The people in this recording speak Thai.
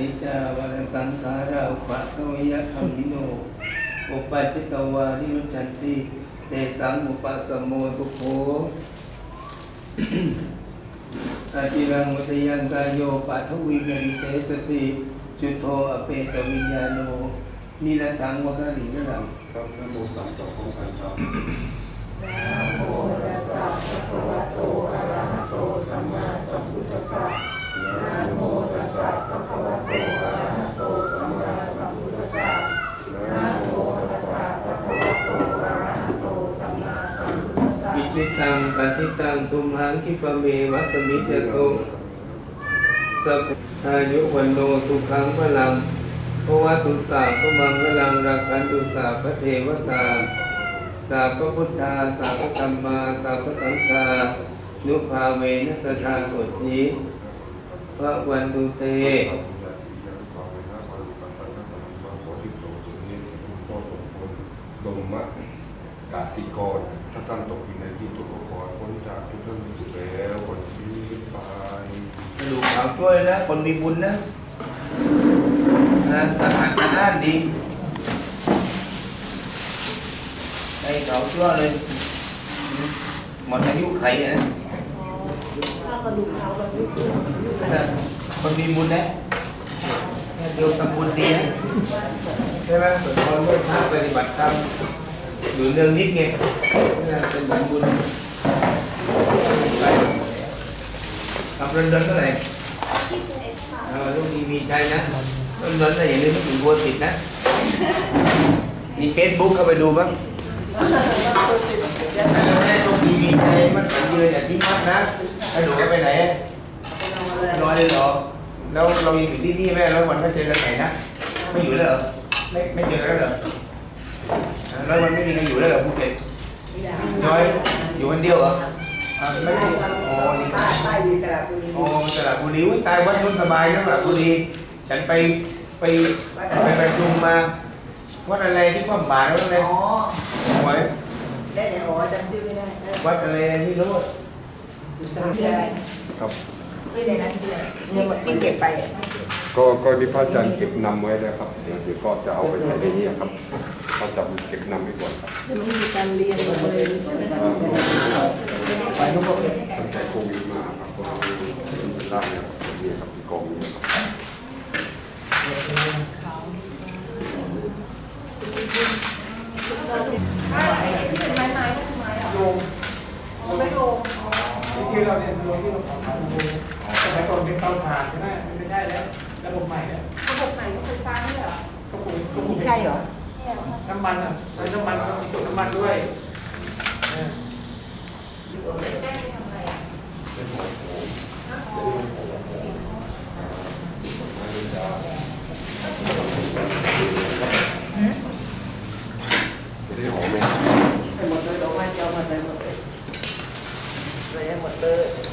นิจาวรสังขาราอุปะกวิยธรรมิโน อุปัจจิตวานิรุชันติเตสังอุปสมโมสุโขอาจิรังวัตยังกายโยปัทวิกริเสสติจุโทอเปตวิญญาโนนิรตังวกรินรังครับนโมสามจบของกันครับ อิตังปฏิตังตุมหังคิปเมวัสมิจโตสัพอายุวันโนสุขังพลังเพราะว่าตุสาพมังพลังรักขันตุสาพระเทวตาสาพระพุทธาสาพระธรรมาสาพระสังฆานุภาเวนัสธาสทิพระวันตุเตลงมะกาสิกร ถ้าท่านตกอยู่ในที่ตุกขอพ้นจากทุกท่านที่สุดแล้วคนที่ตายกระดูกขาวช่วยนะ คนมีบุญนะนะทหารทหารดีไอ้เขาชั่วเลยหมดอายุไขนะถ้ากรเท้ากระดูกขึ้นยุบไปนะคนมีบุญนะเดียวทำบุญดีนะใช่ไหมส่วนคนไม่พาปฏิบัติธรรม อยู่เนืองนิดไงนั่นเป็นบุญบุญไปทำเดินๆเท่าไหร่เออลูกดีมีใจนะต้นนั้นแต่อย่าลืมไม่ถึงบัวติดนะ มีเฟซบุ๊กเข้าไปดูบ้างถ้าเราไม่ได้ลูกดีมีใจมันเป็นยืนอย่าทิ้งมัดนะถ้าหนูไปไหนนอนเลยเหรอแล้วเรายังอยู่ที่นี่แม่แล้ววันก็เจอกันไหนนะ ไม่อยู่แล้วเหรอ ไม่ไม่เจอแล้วเหรอ แล้ววันไม่มีใครอยู่แล้วเหรอภูเก็ตน้อยอยู่คนเดียวเหรออ่าไม่ได้อ๋อนี่ป้าป้าอยู่สระบุรีโอ้สระบุรีอุ๊ยตายวัดนุ่นสบายนะสระบุรีฉันไปไปไปประชุมมาวัดอะไรที่ความบาทวัดอะไรอ๋อหวยได้เนี่ยอ๋อจำชื่อไม่ได้เออวัดอะไรไม่รู้จำชื่ออะไรครับไม่ได้นั้นเดียวเนี่ยที่เก็บไปอะก็ก็ที่พระอาจารย์เก็บนำไว้แล้วครับ เดี๋ยวเดี๋ยวก็จะเอาไปใช้ในนี้ครับ พระอาจารย์เก็บนำไว้ก่อนครับไม่มีการเรียนเลยใช่ไหมไปทุกคนตั้งแต่โควิดมาครับก็เป็นร่างเนี่ยครับเนี่ยครับที่กองนี้ครับที่เราเนี่ยรวมที่เราขอทำดูสมัยก่อนเป็นเตาถ่านใช่ไหมมันไม่ใช่แล้วระบบใหม่แล้วระบบไหนก็ไฟฟ้านี่เหรอก็คงก็คงไม่ใช่เหรอ น้ำมันอะใช้น้ำมันก็มีส่วนน้ำมันด้วยได้หอมไหมหมดเลยดอกไม้เจ้ามาใส่หมดเลยใส่หมดเลย